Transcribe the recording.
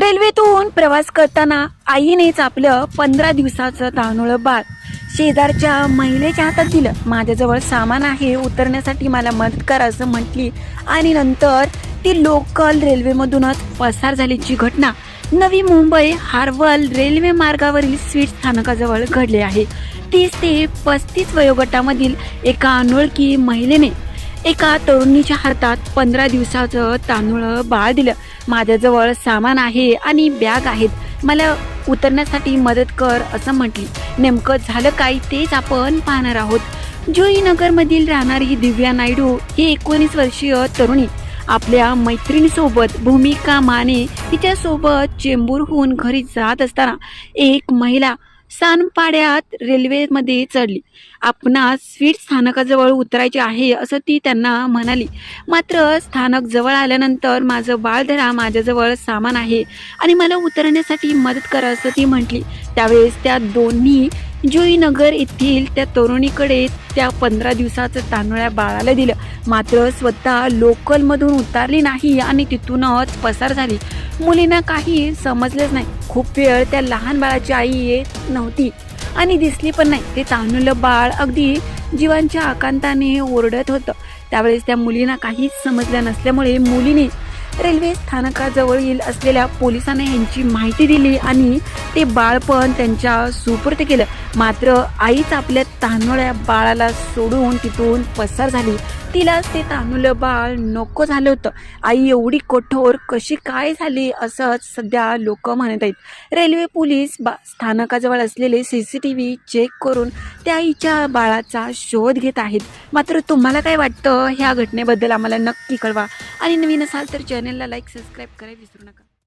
रेल्वेतून प्रवास करताना आईनेच आपलं पंधरा दिवसाचं तांदूळ बाळ शेजारच्या महिलेच्या हातात दिलं. माझ्याजवळ सामान आहे उतरण्यासाठी मला मदत करा असं म्हटली. आणि नंतर ती लोकल रेल्वेमधूनच पसार झाल्याची घटना. नवी मुंबई हार्वल रेल्वे मार्गावरील स्वीट स्थानकाजवळ घडले आहे. तीस ते पस्तीस वयोगटामधील एका अनोळखी महिलेने एका तरुणीच्या हातात पंधरा दिवसाचं तांदूळ बाळ दिलं. माझ्याजवळ सामान आहे आणि बॅग आहेत. मला उतरण्यासाठी मदत कर असं म्हटली. नेमकं झालं काय तेच आपण पाहणार आहोत. जोईनगरमधील राहणारी दिव्या नायडू ही एकोणीस वर्षीय तरुणी. आपल्या मैत्रिणीसोबत भूमिका माने तिच्यासोबत चेंबूरहून घरी जात असताना एक महिला सानपाड्यात रेल्वेमध्ये चढली. आपणास स्वीट स्थानकाजवळ उतरायचे आहे असं ती त्यांना म्हणाली. मात्र स्थानक जवळ आल्यानंतर माझं बाळधरा माझ्याजवळ सामान आहे आणि मला उतरण्यासाठी मदत करा असं ती म्हटली. त्यावेळेस त्या दोन्ही जुईनगर येथील त्या तरुणीकडे त्या पंधरा दिवसाचं तांदूळ्या बाळाला दिलं. मात्र स्वतः लोकलमधून उतारली नाही आणि तिथूनच पसार झाली. मुलींना काही समजलंच नाही. खूप वेळ त्या लहान बाळाची आई येत नव्हती आणि दिसली पण नाही. ते तांदूळ बाळ अगदी जीवांच्या आकांताने ओरडत होतं. त्यावेळेस त्या मुलींना काहीच समजलं नसल्यामुळे मुलीने रेल्वे स्थानकाजवळील असलेल्या पोलिसांना यांची माहिती दिली आणि ते बाळपण त्यांच्या सुपूर्द केलं. मात्र आईच आपल्या तांदूळ्या बाळाला सोडून तिथून पसार झाली. तिलाच ते तांदूळ बाळ नको झालं होतं. आई एवढी कठोर कशी काय झाली असंच सध्या लोक म्हणत आहेत. रेल्वे पोलीस बा स्थानकाजवळ असलेले C C T V check करून त्या आईच्या बाळाचा शोध घेत आहेत. मात्र तुम्हाला काय वाटतं? ह्या घटनेबद्दल आम्हाला नक्की कळवा. आणि नवीन असाल तर चॅनलला लाईक सबस्क्राईब करायला विसरू नका.